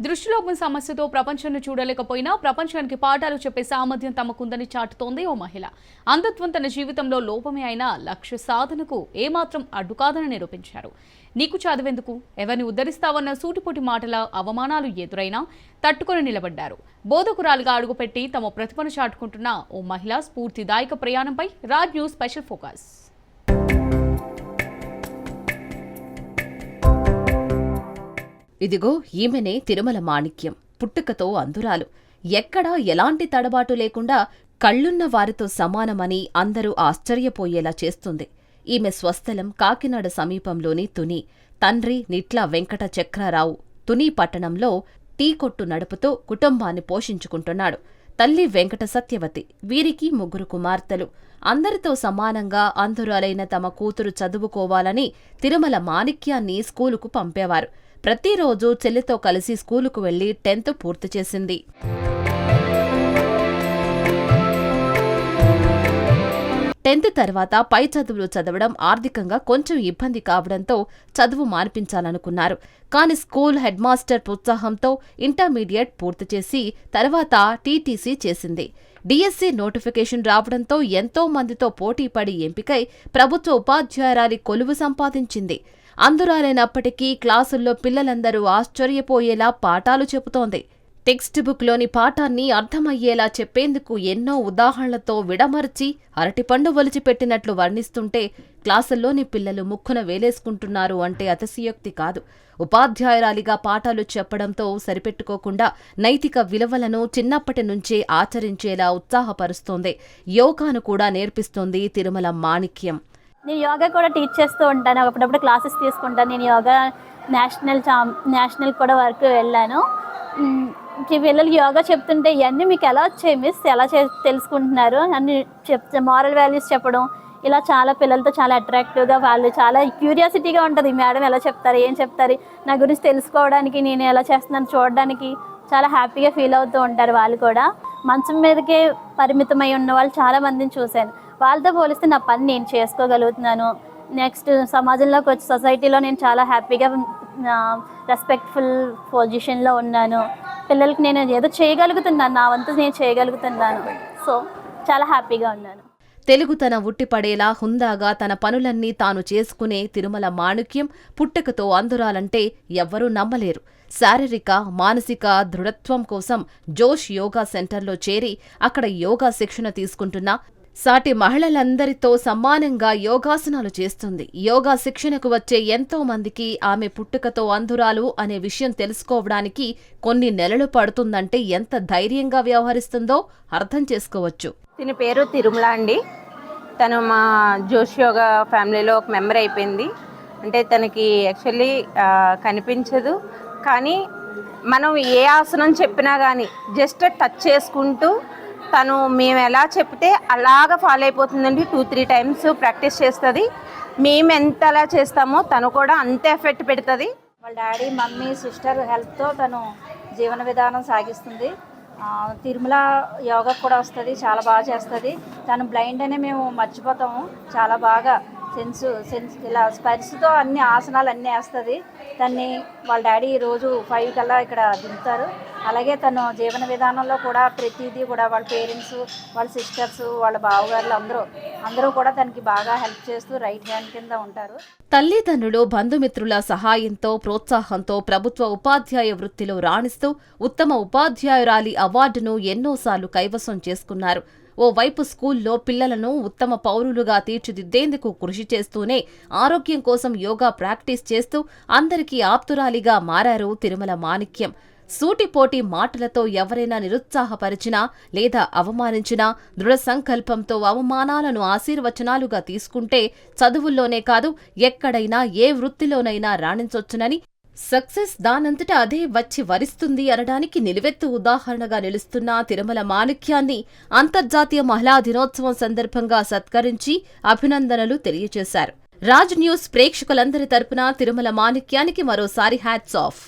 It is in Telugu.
దృష్టిలోపం సమస్యతో ప్రపంచాన్ని చూడలేకపోయినా ప్రపంచానికి పాఠాలు చెప్పే సామర్థ్యం తమకుందని చాటుతోంది ఓ మహిళ. అంధత్వం తన జీవితంలో లోపమే అయినా లక్ష్య సాధనకు ఏమాత్రం అడ్డుకాదని నిరూపించారు. నీకు చదివేందుకు? ఎవరిని ఉద్ధరిస్తావన్న సూటిపోటి మాటల అవమానాలు ఎదురైనా తట్టుకొని నిలబడ్డారు. బోధకురాలుగా అడుగుపెట్టి తమ ప్రతిభను చాటుకుంటున్న ఓ మహిళ స్ఫూర్తిదాయక ప్రయాణంపై రాజ్ న్యూస్ స్పెషల్ ఫోకస్. ఇదిగో ఈమెనే తిరుమల మాణిక్యం. పుట్టుకతో అందురాలు ఎక్కడా ఎలాంటి తడబాటు లేకుండా కళ్ళున్న వారితో సమానమని అందరూ ఆశ్చర్యపోయేలా చేస్తుంది. ఈమె స్వస్థలం కాకినాడ సమీపంలోని తుని. తండ్రి నిట్ల వెంకట చక్రారావు తుని పట్టణంలో టీ కొట్టు నడుపుతూ కుటుంబాన్ని పోషించుకుంటున్నాడు. తల్లి వెంకట సత్యవతి వీరికి ముగ్గురు కుమార్తెలు. అందరితో సమానంగా అంధురాలైన తమ కూతురు చదువుకోవాలని తిరుమల మాణిక్యాన్ని స్కూలుకు పంపేవారు. ప్రతిరోజు చెల్లితో కలిసి స్కూలుకు వెళ్ళి టెన్త్ పూర్తి చేసింది. టెన్త్ తర్వాత పై చదువులు చదవడం ఆర్థికంగా కొంచెం ఇబ్బంది కావడంతో చదువు మార్పించాలనుకున్నారు కానీ స్కూల్ హెడ్ మాస్టర్ ప్రోత్సాహంతో ఇంటర్మీడియట్ పూర్తి చేసి తర్వాత టీటీసీ చేసింది. డిఎస్సీ నోటిఫికేషన్ రావడంతో ఎంతో మందితో పోటీపడి ఎంపికై ప్రభుత్వ ఉపాధ్యాయురాలి కొలువు సంపాదించింది. అందురాలైనప్పటికీ క్లాసుల్లో పిల్లలందరూ ఆశ్చర్యపోయేలా పాఠాలు చెబుతోంది. టెక్స్ట్ బుక్లోని పాఠాన్ని అర్థమయ్యేలా చెప్పేందుకు ఎన్నో ఉదాహరణలతో విడమర్చి అరటిపండు ఒలిచిపెట్టినట్లు వర్ణిస్తుంటే క్లాసుల్లోని పిల్లలు ముక్కున వేలేసుకుంటున్నారు అంటే అతిశయోక్తి కాదు. ఉపాధ్యాయురాలిగా పాఠాలు చెప్పడంతో సరిపెట్టుకోకుండా నైతిక విలువలను చిన్నప్పటి నుంచే ఆచరించేలా ఉత్సాహపరుస్తోంది. యోగాను కూడా నేర్పిస్తోంది తిరుమల మాణిక్యం. నేను యోగా కూడా టీచ్ చేస్తూ ఉంటాను. అప్పుడప్పుడు క్లాసెస్ తీసుకుంటాను. నేను యోగా నేషనల్ చాం నేషనల్ కూడా వరకు వెళ్ళాను. ఈ పిల్లలకి యోగా చెప్తుంటే ఇవన్నీ మీకు ఎలా వచ్చాయి మిస్ ఎలా చే తెలుసుకుంటున్నారు? అన్ని చెప్ మారల్ వాల్యూస్ చెప్పడం ఇలా చాలా పిల్లలతో చాలా అట్రాక్టివ్గా వాళ్ళు చాలా క్యూరియాసిటీగా ఉంటుంది. మేడం ఎలా చెప్తారు? ఏం చెప్తారు? నా గురించి తెలుసుకోవడానికి నేను ఎలా చేస్తున్నాను చూడడానికి చాలా హ్యాపీగా ఫీల్ అవుతూ ఉంటారు వాళ్ళు కూడా. మంచం మీదకే పరిమితమై ఉన్న వాళ్ళు చాలా మందిని చూశాను. వాళ్ళతో పోలిస్తే నా పని నేను చేసుకోగలుగుతున్నాను. నెక్స్ట్ సమాజంలోకి వచ్చి సొసైటీలో నేను చాలా హ్యాపీగా రెస్పెక్ట్ఫుల్ పొజిషన్లో ఉన్నాను. పిల్లలకి నేను ఏదో చేయగలుగుతున్నాను నా వంతు నేను చేయగలుగుతున్నాను. సో చాలా హ్యాపీగా ఉన్నాను. తెలుగు తన ఉట్టిపడేలా హుందాగా తన పనులన్నీ తాను చేసుకునే తిరుమల మాణిక్యం పుట్టుకతో అందురాలంటే ఎవ్వరూ నమ్మలేరు. శారీరక మానసిక దృఢత్వం కోసం జోష్ యోగా సెంటర్లో చేరి అక్కడ యోగా శిక్షణ తీసుకుంటున్న సాటి మహిళలందరితో సమానంగా యోగాసనాలు చేస్తుంది. యోగా శిక్షణకు వచ్చే ఎంతో మందికి ఆమె పుట్టుకతో అంధురాలు అనే విషయం తెలుసుకోవడానికి కొన్ని నెలలు పడుతుందంటే ఎంత ధైర్యంగా వ్యవహరిస్తుందో అర్థం చేసుకోవచ్చు. దీని పేరు తిరుమల అండి. తను మా జోష్ యోగా ఫ్యామిలీలో ఒక మెంబర్ అయిపోయింది. అంటే తనకి యాక్చువల్లీ కనిపించదు. కానీ మనం ఏ ఆసనం చెప్పినా కానీ జస్ట్ టచ్ చేసుకుంటూ తను మేము ఎలా చెప్తే అలాగ ఫాలో అయిపోతుందండి. టూ త్రీ టైమ్స్ ప్రాక్టీస్ చేస్తుంది. మేము ఎంత అలా చేస్తామో తను కూడా అంతే ఎఫెక్ట్ పెడుతుంది. వాళ్ళ డాడీ మమ్మీ సిస్టర్ హెల్ప్తో తను జీవన విధానం సాగిస్తుంది. తిరుమల యోగా కూడా వస్తుంది చాలా బాగా చేస్తుంది. తను బ్లైండ్ అనే మేము మర్చిపోతాము. చాలా బాగా సెన్స్ సెన్స్ ఇలా స్పర్శతో అన్ని ఆసనాలు అన్నీ వేస్తుంది. తన్ని వాళ్ళ డాడీ రోజు ఫైవ్ కల్లా ఇక్కడ దింపుతారు. అలాగే తను జీవన విధానంలో కూడా ప్రతిదీ కూడా వాళ్ళ పేరెంట్స్ వాళ్ళ సిస్టర్స్ వాళ్ళ బావగారులు అందరూ అందరూ కూడా తనకి బాగా హెల్ప్ చేస్తూ రైట్ హ్యాండ్ కింద ఉంటారు. తల్లిదండ్రులు బంధుమిత్రుల సహాయంతో ప్రోత్సాహంతో ప్రభుత్వ ఉపాధ్యాయ వృత్తిలో రాణిస్తూ ఉత్తమ ఉపాధ్యాయురాలి అవార్డును ఎన్నోసార్లు కైవసం చేసుకున్నారు. ఓవైపు స్కూల్లో పిల్లలను ఉత్తమ పౌరులుగా తీర్చిదిద్దేందుకు కృషి చేస్తూనే ఆరోగ్యం కోసం యోగా ప్రాక్టీస్ చేస్తూ అందరికీ ఆప్తురాలిగా మారారు తిరుమల మాణిక్యం. సూటిపోటి మాటలతో ఎవరైనా నిరుత్సాహపరిచినా లేదా అవమానించినా దృఢ సంకల్పంతో అవమానాలను ఆశీర్వచనాలుగా తీసుకుంటే చదువుల్లోనే కాదు ఎక్కడైనా ఏ వృత్తిలోనైనా రాణించొచ్చునని సక్సెస్ దానంతట అదే వచ్చి వరిస్తుంది అనడానికి నిలువెత్తు ఉదాహరణగా నిలుస్తున్న తిరుమల మాణిక్యాన్ని అంతర్జాతీయ మహిళా దినోత్సవం సందర్భంగా సత్కరించి అభినందనలు తెలియజేశారు. రాజ్ న్యూస్ ప్రేక్షకులందరి తరపున తిరుమల మాణిక్యానికి మరోసారి హ్యాట్స్ ఆఫ్.